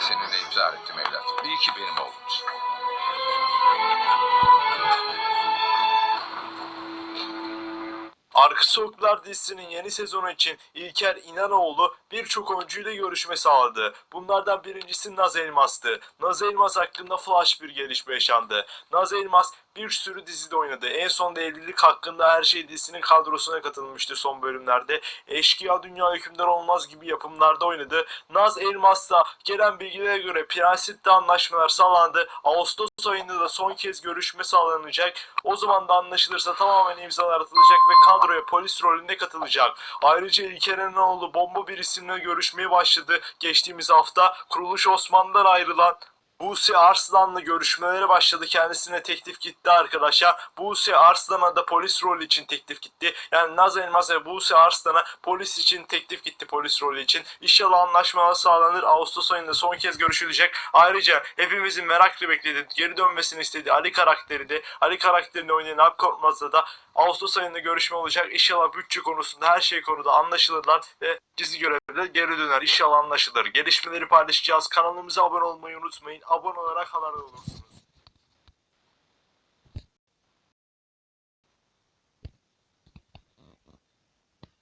seninle imza ettim evlat. İyi ki benim oğlumsun. Arka Sokaklar dizisinin yeni sezonu için İlker İnanoğlu birçok oyuncuyla görüşme sağladı. Bunlardan birincisi Naz Elmas'tı. Naz Elmas hakkında flash bir gelişme yaşandı. Naz Elmas bir sürü dizide oynadı. En son da evlilik hakkında her şey dizisinin kadrosuna katılmıştı son bölümlerde. Eşkıya Dünya Hükümdar Olmaz gibi yapımlarda oynadı. Naz Elmas'la gelen bilgilere göre Prensip'te anlaşmalar sağlandı. Ağustos ayında da son kez görüşme sağlanacak. O zaman da anlaşılırsa tamamen imzalar atılacak ve kadroya polis rolünde katılacak. Ayrıca İlker İnanoğlu bomba bir isimle görüşmeye başladı. Geçtiğimiz hafta Kuruluş Osman'dan ayrılan Buse Arslan'la görüşmelere başladı. Kendisine teklif gitti arkadaşlar. Buse Arslan'a da polis rolü için teklif gitti. Yani Naz Elmas ve Buse Arslan'a polis için teklif gitti polis rolü için. İnşallah anlaşmalar sağlanır. Ağustos ayında son kez görüşülecek. Ayrıca hepimizin merakla beklediği, geri dönmesini istediği Ali karakteri de, Ali karakterini oynayan Alp Korkmaz'la da Ağustos ayında görüşme olacak. İnşallah bütçe konusunda her şey konuda anlaşılırlar ve dizi görevde geri döner. İnşallah anlaşılır. Gelişmeleri paylaşacağız. Kanalımıza abone olmayı unutmayın. Abone olarak haberdar olursunuz.